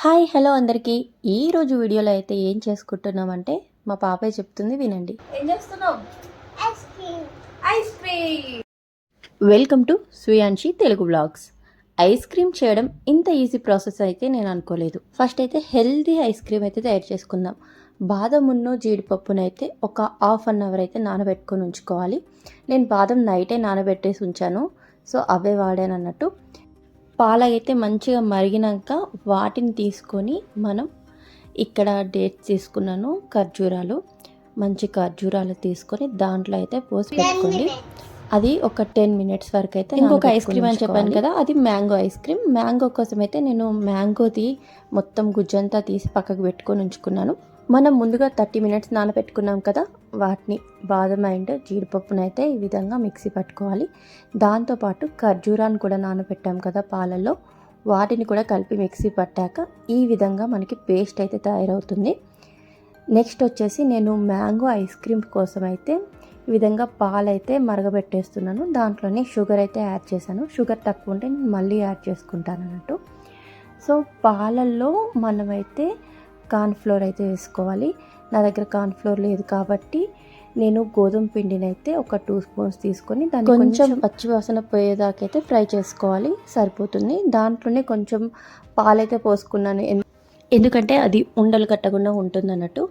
Hi hello అందరికీ. ఈరోజు వీడియోలో అయితే ఏం చేసుకుంటున్నామంటే మా పాపయ్య చెప్తుంది వినండి. ఏం చేస్తున్నావు? Ice cream ice cream welcome to Suyanshi Telugu blogs ice cream చేయడం ఇంత ఈజీ ప్రాసెస్ అయితే నేను అనుకోలేదు. ఫస్ట్ అయితే హెల్దీ ఐస్ క్రీమ్ అయితే తయారు చేసుకుందాం. బాదమును జీడిపప్పునైతే ఒక హాఫ్ అన్ అవర్ అయితే నానబెట్టుకొని ఉంచుకోవాలి. నేను బాదం నైటే నానబెట్టేసి ఉంచాను. సో అవే వాడాను అన్నట్టు పాలైతే మంచిగా మరిగినాక వాటిని తీసుకొని మనం ఇక్కడ డేట్స్ తీసుకున్నాను ఖర్జూరాలు. మంచి ఖర్జూరాలు తీసుకొని దాంట్లో అయితే పోసి పెట్టుకోండి. అది ఒక టెన్ మినిట్స్ వరకు అయితే ఇంకొక ఐస్ క్రీమ్ అని చెప్పాను కదా అది మ్యాంగో ఐస్ క్రీమ్ మ్యాంగో కోసం అయితే నేను మ్యాంగోది మొత్తం గుజ్జంతా తీసి పక్కకు పెట్టుకొని ఉంచుకున్నాను. మనం ముందుగా థర్టీ మినిట్స్ నానబెట్టుకున్నాం కదా వాటిని బాదం అండ్ జీడిపప్పును అయితే ఈ విధంగా మిక్సీ పట్టుకోవాలి. దాంతోపాటు ఖర్జూరాన్ని కూడా నానబెట్టాం కదా పాలల్లో. వాటిని కూడా కలిపి మిక్సీ పట్టాక ఈ విధంగా మనకి పేస్ట్ అయితే తయారవుతుంది. నెక్స్ట్ వచ్చేసి నేను మ్యాంగో ఐస్ క్రీమ్ కోసం అయితే ఈ విధంగా పాలైతే మరగబెట్టేస్తున్నాను. దాంట్లోనే షుగర్ అయితే యాడ్ చేశాను. షుగర్ తక్కువ ఉంటే నేను మళ్ళీ యాడ్ చేసుకుంటాను అన్నట్టు. సో పాలల్లో మనమైతే కార్న్ఫ్లోర్ అయితే వేసుకోవాలి. నా దగ్గర కార్న్ఫ్లోర్ లేదు కాబట్టి నేను గోధుమ పిండిని అయితే ఒక టూ స్పూన్స్ తీసుకొని దాన్ని కొంచెం పచ్చి వాసన పోయేదాకైతే ఫ్రై చేసుకోవాలి. సరిపోతుంది. దాంట్లోనే కొంచెం పాలైతే పోసుకున్నాను. ఎందుకంటే అది ఉండలు కట్టకుండా ఉంటుంది అన్నట్టు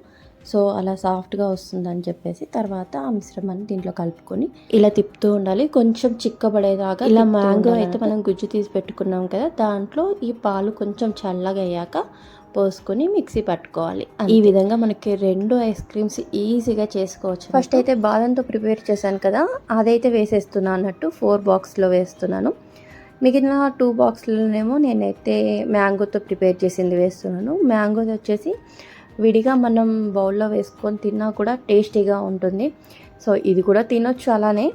సో అలా సాఫ్ట్గా వస్తుందని చెప్పేసి తర్వాత ఆ మిశ్రమాన్ని దీంట్లో కలుపుకొని ఇలా తిప్పుతూ ఉండాలి. కొంచెం చిక్కబడేదాకా ఇలా మ్యాంగో అయితే మనం గుజ్జు తీసి పెట్టుకున్నాం కదా దాంట్లో ఈ పాలు కొంచెం చల్లగా అయ్యాక పోసుకొని మిక్సీ పట్టుకోవాలి. ఈ విధంగా మనకి రెండు ఐస్ క్రీమ్స్ ఈజీగా చేసుకోవచ్చు. ఫస్ట్ అయితే బాదంతో ప్రిపేర్ చేశాను కదా అదైతే వేసేస్తున్నాను అన్నట్టు ఫోర్ బాక్స్లో వేస్తున్నాను. మిగిలిన టూ బాక్స్లోనేమో నేనైతే మ్యాంగోతో ప్రిపేర్ చేసింది వేస్తున్నాను. మ్యాంగోది వచ్చేసి విడిగా మనం బౌల్లో వేసుకొని తిన్నా కూడా టేస్టీగా ఉంటుంది. సో ఇది కూడా తినొచ్చు అలానే.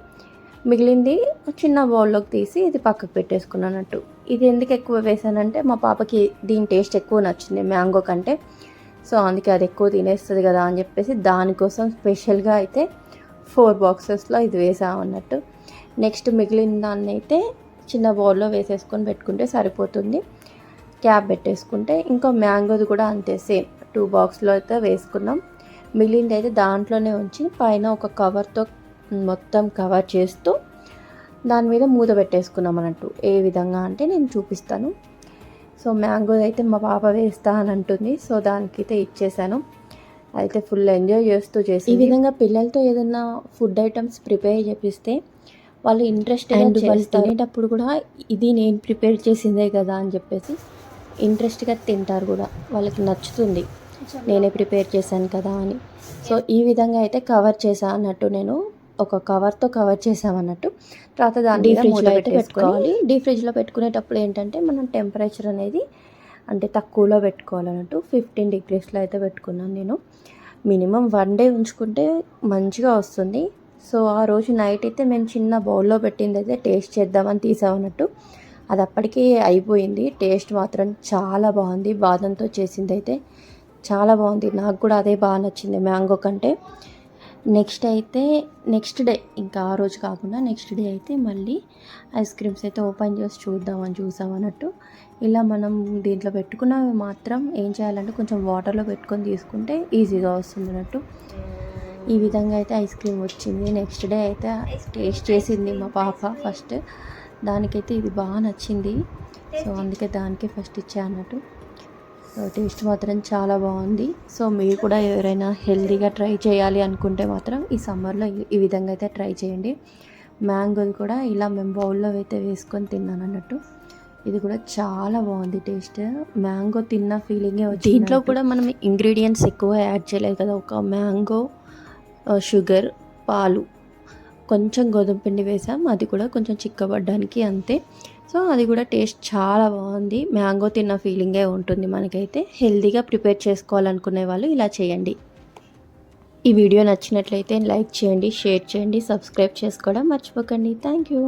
మిగిలింది చిన్న బౌల్లోకి తీసి ఇది పక్కకు పెట్టేసుకున్నట్టు. ఇది ఎందుకు ఎక్కువ వేసానంటే మా పాపకి దీని టేస్ట్ ఎక్కువ నచ్చింది మ్యాంగో కంటే. సో అందుకే అది ఎక్కువ తినేస్తుంది కదా అని చెప్పేసి దానికోసం స్పెషల్గా అయితే ఫోర్ బాక్సెస్లో ఇది వేసామన్నట్టు నెక్స్ట్ మిగిలిన దాన్ని అయితే చిన్న బౌల్లో వేసేసుకొని పెట్టుకుంటే సరిపోతుంది. క్యాప్ పెట్టేసుకుంటే ఇంకో మ్యాంగోది కూడా అంతే సేమ్. టూ బాక్స్లో అయితే వేసుకున్నాం. మిగిలింది అయితే దాంట్లోనే ఉంచి పైన ఒక కవర్తో మొత్తం కవర్ చేస్తూ దాని మీద మూత పెట్టేసుకున్నాం అన్నట్టు. ఏ విధంగా అంటే నేను చూపిస్తాను. సో మ్యాంగో అయితే మా పాప వేస్తా అని అంటుంది. సో దానికైతే ఇచ్చేసాను. అయితే ఫుల్ ఎంజాయ్ చేస్తూ చేసి ఈ విధంగా పిల్లలతో ఏదైనా ఫుడ్ ఐటమ్స్ ప్రిపేర్ చేపిస్తే వాళ్ళు ఇంట్రెస్ట్ అండ్ వాళ్ళు తినేటప్పుడు కూడా ఇది నేను ప్రిపేర్ చేసిందే కదా అని చెప్పేసి ఇంట్రెస్ట్గా తింటారు కూడా. వాళ్ళకి నచ్చుతుంది. నేనే ప్రిపేర్ చేశాను కదా అని. సో ఈ విధంగా అయితే కవర్ చేసా అన్నట్టు నేను ఒక కవర్తో కవర్ చేసామన్నట్టు తర్వాత దాన్ని fridge ఫ్రిడ్జ్లో అయితే పెట్టుకోవాలి. డీప్ ఫ్రిడ్జ్లో పెట్టుకునేటప్పుడు ఏంటంటే మనం టెంపరేచర్ అనేది అంటే తక్కువలో పెట్టుకోవాలన్నట్టు ఫిఫ్టీన్ డిగ్రీస్లో అయితే పెట్టుకున్నాను నేను. మినిమం వన్ డే ఉంచుకుంటే మంచిగా వస్తుంది. సో ఆ రోజు నైట్ అయితే మేము చిన్న బౌల్లో పెట్టింది అయితే టేస్ట్ చేద్దామని తీసామన్నట్టు అది అప్పటికే అయిపోయింది. టేస్ట్ మాత్రం చాలా బాగుంది. బాదంతో చేసింది అయితే. చాలా బాగుంది. నాకు కూడా అదే బాగా నచ్చింది మ్యాంగో కంటే. నెక్స్ట్ అయితే నెక్స్ట్ డే ఇంకా ఆ రోజు కాకుండా నెక్స్ట్ డే అయితే మళ్ళీ ఐస్ క్రీమ్స్ అయితే ఓపెన్ చేసి చూద్దామని చూసాం అన్నట్టు. ఇలా మనం దీంట్లో పెట్టుకున్నవి మాత్రం ఏం చేయాలంటే కొంచెం వాటర్లో పెట్టుకొని తీసుకుంటే ఈజీగా వస్తుంది అన్నట్టు. ఈ విధంగా అయితే ఐస్ క్రీమ్ వచ్చింది. నెక్స్ట్ డే అయితే టేస్ట్ చేసింది మా పాప ఫస్ట్. దానికైతే ఇది బాగా నచ్చింది. సో అందుకే దానికే ఫస్ట్ ఇచ్చా అన్నట్టు. టేస్ట్ మాత్రం చాలా బాగుంది. సో మీరు కూడా ఎవరైనా హెల్తీగా ట్రై చేయాలి అనుకుంటే మాత్రం ఈ సమ్మర్లో ఈ- విధంగా అయితే ట్రై చేయండి. మ్యాంగోది కూడా ఇలా మేము బౌల్లో అయితే వేసుకొని తిన్నాను అన్నట్టు. ఇది కూడా చాలా బాగుంది టేస్ట్. మ్యాంగో తిన్న ఫీలింగే వచ్చింది దీంట్లో కూడా మనం ఇంగ్రీడియంట్స్ ఎక్కువ యాడ్ చేయలేదు కదా. ఒక మ్యాంగో షుగర్ పాలు కొంచెం గోధుమ పిండి వేసాం. అది కూడా కొంచెం చిక్కబడ్డానికి అంతే. సో అది కూడా టేస్ట్ చాలా బాగుంది. మ్యాంగో తిన్న ఫీలింగే ఉంటుంది మనకైతే. హెల్తీగా ప్రిపేర్ చేసుకోవాలనుకునే వాళ్ళు ఇలా చేయండి. ఈ వీడియో నచ్చినట్లయితే లైక్ చేయండి షేర్ చేయండి సబ్స్క్రైబ్ చేసుకోవడం మర్చిపోకండి. Thank you.